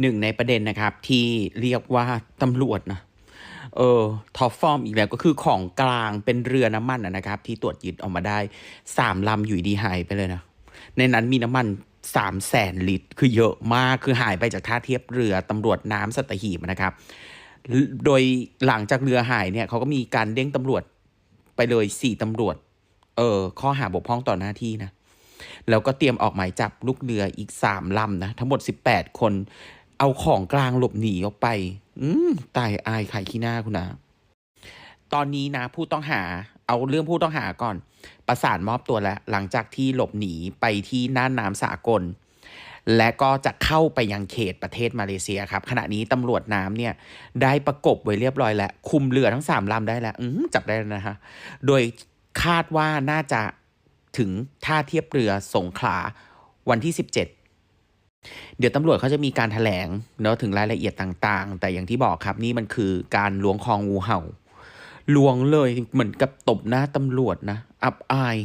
หนึ่งในประเด็นนะครับ ที่เรียกว่าตำรวจนะเออท็อปฟอร์มอีกแล้วก็คือของกลางเป็นเรือน้ำมันนะครับ ที่ตรวจยึดออกมาได้สามลำอยู่ดีหายไปเลยนะ ในนั้นมีน้ำมันสามแสนลิตร คือเยอะมากคือหายไปจากท่าเทียบเรือตำรวจน้ำสัตหีบนะครับ โดยหลังจากเรือหายเนี่ยเขาก็มีการเด้งตำรวจไปเลยสี่ตำรวจ เออข้อหาบกพร่องต่อหน้าที่นะแล้วก็เตรียมออกหมายจับลูกเรืออีกสามลำนะ ทั้งหมดสิบแปดคน เอาของกลางหลบหนีออกไป อืมตายอายไข่ขี้หน้าคุณนะ ตอนนี้นะผู้ต้องหา เอาเรื่องผู้ต้องหาก่อน ประสานมอบตัวแล้ว หลังจากที่หลบหนีไปที่น่านน้ำสากล และก็จะเข้าไปยังเขตประเทศมาเลเซียครับ ขณะนี้ตำรวจน้ำเนี่ย ได้ประกบไว้เรียบร้อยแล้ว คุมเรือทั้งสามลำได้แล้วอืมจับได้แล้วนะฮะ โดยคาดว่าน่าจะถึงท่าเทียบเรือสงขลาวันที่ 17 เดี๋ยวตำรวจเขาจะมีการถแถลงเนาะถึงรายละเอียดต่างๆ แต่อย่างที่บอกครับนี่มันคือการล้วงคองูเห่าลวงเลยเหมือนกับตบหน้าตำรวจนะ อับอาย